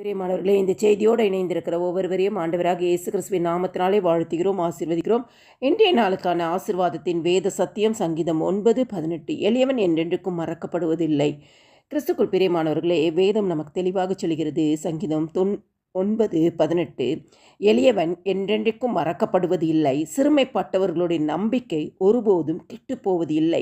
பிரியமானவர்களே இந்த செய்தியோடு இணைந்திருக்கிற ஒவ்வொருவரையும் ஆண்டவராக இயேசு கிறிஸ்துவின் நாமத்தினாலே வாழ்த்துகிறோம் ஆசீர்வதிக்கிறோம். இன்றைய நாளுக்கான ஆசீர்வாதத்தின் வேத சத்தியம் சங்கீதம் ஒன்பது பதினெட்டு எளியவன் என்றென்றுக்கும் மறக்கப்படுவதில்லை. கிறிஸ்துக்குள் பிரியமானவர்களே வேதம் நமக்கு தெளிவாக சொல்கிறது. சங்கீதம் தொன் ஒன்பது பதினெட்டு. எளியவன் என்றென்றைக்கும் மறக்கப்படுவது இல்லை சிறுமைப்பட்டவர்களுடைய நம்பிக்கை ஒருபோதும் கெட்டுப்போவது இல்லை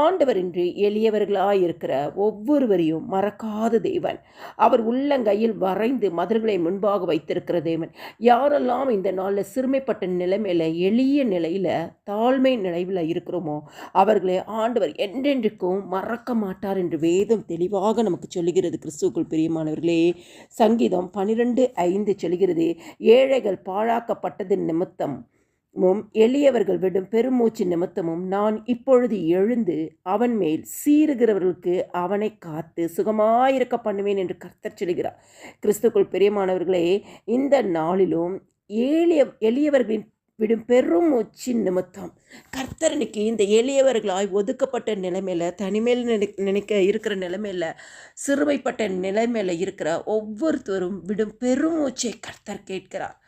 ஆண்டவர் இன்று எளியவர்களாயிருக்கிற ஒவ்வொருவரையும் மறக்காத தேவன். அவர் உள்ளங்கையில் வரைந்து மதுர்களை முன்பாக வைத்திருக்கிற தேவன். யாரெல்லாம் இந்த நாளில் சிறுமைப்பட்ட நிலைமையில் எளிய நிலையில் தாழ்மை நிலையில் இருக்கிறோமோ அவர்களை ஆண்டவர் என்றென்றைக்கும் மறக்க மாட்டார் என்று வேதம் தெளிவாக நமக்கு சொல்லுகிறது. கிறிஸ்துக்குள் பிரியமானவர்களே சங்கீதம் பனிரெண்டு ஐந்து சொல்கிறது ஏழைகள் பாழாக்கப்பட்டது நிமித்தமும் எளியவர்கள் விடும் பெருமூச்சு நிமித்தமும் நான் இப்பொழுது எழுந்து அவன் மேல் சீறுகிறவர்களுக்கு அவனை காத்து சுகமாயிருக்க பண்ணுவேன் என்று கர்த்தர் சொல்கிறார். கிறிஸ்துக்குள் பெரியமானவர்களே இந்த நாளிலும் ஏழிய எளியவர்களின் விடும் பெரும் மூச்சின் நிமித்தம். கர்த்தரனுக்கு இந்த எளியவர்களாய் ஒதுக்கப்பட்ட நிலைமையில் தனிமையில் நினை நினைக்க இருக்கிற நிலைமையில் சிறுமைப்பட்ட நிலைமையில் இருக்கிற ஒவ்வொருத்தரும் விடும் பெருமூச்சை கர்த்தர் கேட்கிறார்.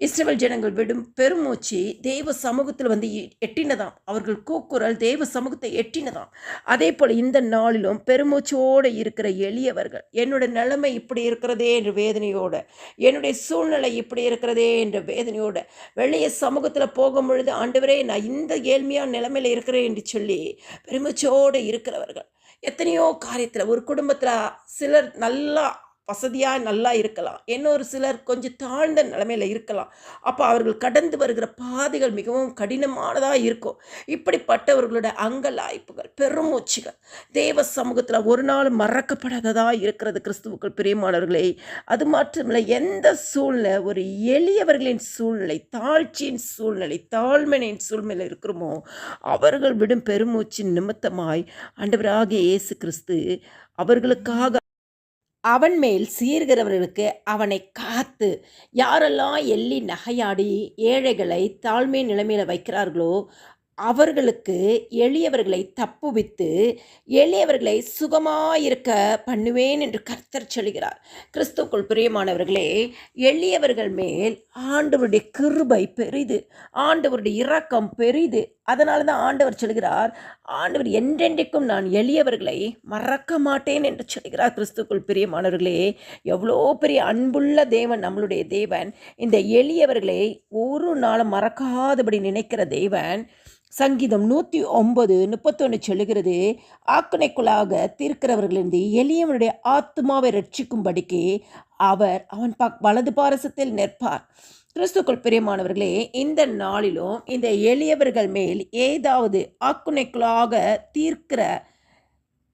இஸ்ரேல் ஜனங்கள் விடும் பெருமூச்சு தெய்வ சமூகத்தில் வந்து எட்டினதாம். அவர்கள் கூக்குரல் தெய்வ சமூகத்தை எட்டினதாம். அதே போல் இந்த நாளிலும் பெருமூச்சோடு இருக்கிற எளியவர்கள் என்னோட நிலைமை இப்படி இருக்கிறதே என்ற வேதனையோடு என்னுடைய சூழ்நிலை இப்படி இருக்கிறதே என்ற வேதனையோடு வெளிய சமூகத்தில் போகும் பொழுது ஆண்டவரே நான் இந்த ஏழ்மையான நிலைமையில் இருக்கிறேன் என்று சொல்லி பெருமூச்சோடு இருக்கிறவர்கள் எத்தனையோ காரியத்தில் ஒரு குடும்பத்தில் சிலர் நல்லா வசதியாக நல்லா இருக்கலாம். இன்னொரு சிலர் கொஞ்சம் தாழ்ந்த நிலைமையில் இருக்கலாம். அப்போ அவர்கள் கடந்து வருகிற பாதைகள் மிகவும் கடினமானதாக இருக்கும். இப்படிப்பட்டவர்களோட அங்கலாய்ப்புகள் பெருமூச்சுகள் தேவ சமூகத்தில் ஒரு நாள் மறக்கப்படாததாக இருக்கிறது கிறிஸ்துவுக்கள் பிரியமானவர்களே. அது மட்டுமில்லை எந்த சூழ்நிலை ஒரு எளியவர்களின் சூழ்நிலை தாழ்ச்சியின் சூழ்நிலை தாழ்மையின் சூழ்நிலை இருக்கிறோமோ அவர்கள் விடும் பெருமூச்சின் நிமித்தமாய் ஆண்டவராகிய இயேசு கிறிஸ்து அவர்களுக்காக அவன் மேல் சீர்கிறவர்களுக்கு அவனை காத்து யாரெல்லாம் எள்ளி நகையாடி ஏழைகளை தாழ்மை நிலைமையில் வைக்கிறார்களோ அவர்களுக்கு எளியவர்களை தப்புவித்து எளியவர்களை சுகமாயிருக்க பண்ணுவேன் என்று கர்த்தர் சொல்கிறார். கிறிஸ்துக்குள் பிரியமானவர்களே எளியவர்கள் மேல் ஆண்டவருடைய கிருபை பெரிது ஆண்டவருடைய இரக்கம் பெரிது அதனால தான் ஆண்டவர் சொல்கிறார் ஆண்டவர் என்றென்றைக்கும் நான் எளியவர்களை மறக்க மாட்டேன் என்று சொல்கிறார் கிறிஸ்துக்குள் பிரியமானவர்களே. எவ்வளோ பெரிய அன்புள்ள தேவன் நம்மளுடைய தேவன். இந்த எளியவர்களை ஒரு நாளும் மறக்காதபடி நினைக்கிற தேவன். சங்கீதம் நூற்றி ஒன்பது முப்பத்தொன்று சொல்லுகிறது ஆக்கணைக்குள்ளாக தீர்க்கிறவர்களிருந்து எளியவனுடைய ஆத்மாவை ரட்சிக்கும்படிக்கு அவர் அவன் பக் வலது பாரசத்தில் நிற்பார். கிறிஸ்துக்குள் பிரியமானவர்களே இந்த நாளிலும் இந்த எளியவர்கள் மேல் ஏதாவது ஆக்குனைக்குள்ளாக தீர்க்கிற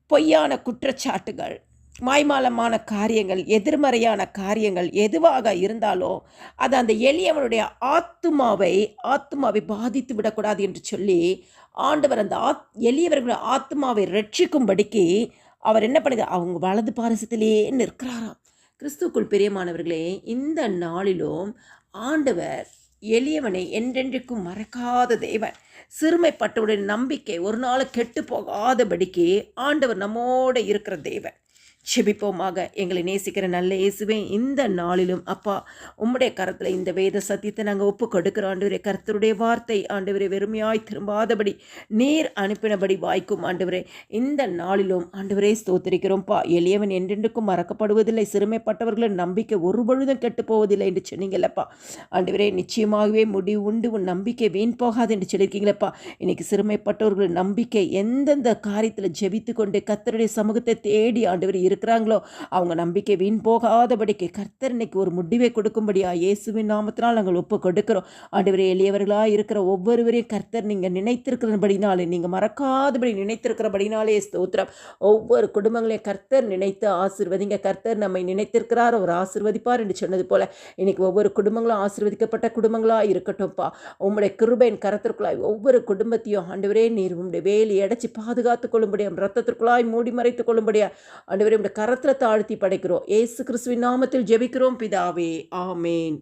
பொய்யான குற்றச்சாட்டுகள் மாய்மாலமான காரியங்கள் எதிர்மறையான காரியங்கள் எதுவாக இருந்தாலும் அது அந்த எளியவனுடைய ஆத்மாவை ஆத்மாவை பாதித்து விடக்கூடாது என்று சொல்லி ஆண்டவர் அந்த ஆத் எளியவர்களுடைய ஆத்மாவை ரட்சிக்கும்படிக்கு அவர் என்ன பண்ணுது? அவங்க வலது பாரசத்திலேயே நிற்கிறாராம். கிறிஸ்துக்குள் பெரியமானவர்களே இந்த நாளிலும் ஆண்டவர் எளியவனை என்றென்றைக்கும் மறக்காத தேவன். சிறுமைப்பட்டவுடைய நம்பிக்கை ஒரு நாள் கெட்டு போகாதபடிக்கு ஆண்டவர் நம்மோடு இருக்கிற தேவன். செபிப்போமாக எங்களை நேசிக்கிற நல்ல இயேசுவே இந்த நாளிலும் அப்பா உம்முடைய கரத்தில் இந்த வேத சத்தியத்தை நாங்கள் ஒப்பு கொடுக்குறோம் ஆண்டவரே கருத்தருடைய வார்த்தை ஆண்டவரே வெறுமையாய் திரும்பாதபடி நீர் அனுப்பினபடி வாய்க்கும் ஆண்டவரே இந்த நாளிலும் ஆண்டவரே ஸ்தோத்திரிக்கிறோம்ப்பா எளியவன் என்றென்றுக்கும் மறக்கப்படுவதில்லை சிறுமைப்பட்டவர்களின் நம்பிக்கை ஒரு பொழுதும் கெட்டு போவதில்லை என்று சொன்னீங்களப்பா ஆண்டவரே நிச்சயமாகவே முடிவு உண்டு உன் நம்பிக்கை வீண் போகாது என்று சொல்லியிருக்கீங்களப்பா. இன்னைக்கு சிறுமைப்பட்டவர்களின் நம்பிக்கை எந்தெந்த காரியத்தில் ஜெபித்து கொண்டு கத்தருடைய சமூகத்தை தேடி ஆண்டவர் இருக்கிறாங்களோ? அவங்க நம்பிக்கை வீண் போகாதபடிக்கு கர்த்தர் இன்னைக்கு ஒரு முடிவை கொடுக்கும்படியா இயேசுவின் நாமத்தினால் நாங்கள் ஒப்பு கொடுக்கிறோம். ஆண்டவரே எளியவர்களாக இருக்கிற ஒவ்வொருவரையும் கர்த்தர் நீங்கள் நினைத்திருக்கிறபடினாலே நீங்கள் மறக்காதபடி நினைத்திருக்கிறபடினாலே ஸ்தோத்திரம். ஒவ்வொரு குடும்பங்களையும் கர்த்தர் நினைத்து ஆசிர்வதிங்க. கர்த்தர் நம்மை நினைத்திருக்கிறார் அவர் ஆசிர்வதிப்பார் என்று சொன்னது போல இன்னைக்கு ஒவ்வொரு குடும்பங்களும் ஆசிர்வதிக்கப்பட்ட குடும்பங்களாக இருக்கட்டும்ப்பா. உம்முடைய கிருபையின் கரத்திற்குள்ளாய் ஒவ்வொரு குடும்பத்தையும் ஆண்டவரே நீர் உங்களுடைய வேலி அடைச்சி பாதுகாத்துக் கொள்ளும்படியா ரத்தத்திற்குள்ளாய் மூடி மறைத்துக் கொள்ளும்படியா ஆண்டவரே உம்முடைய கரத்தில் தாழ்த்தி படைக்கிறோம். ஏசு கிறிஸ்துவின் நாமத்தில் ஜெபிக்கிறோம். பிதாவே ஆமேன்.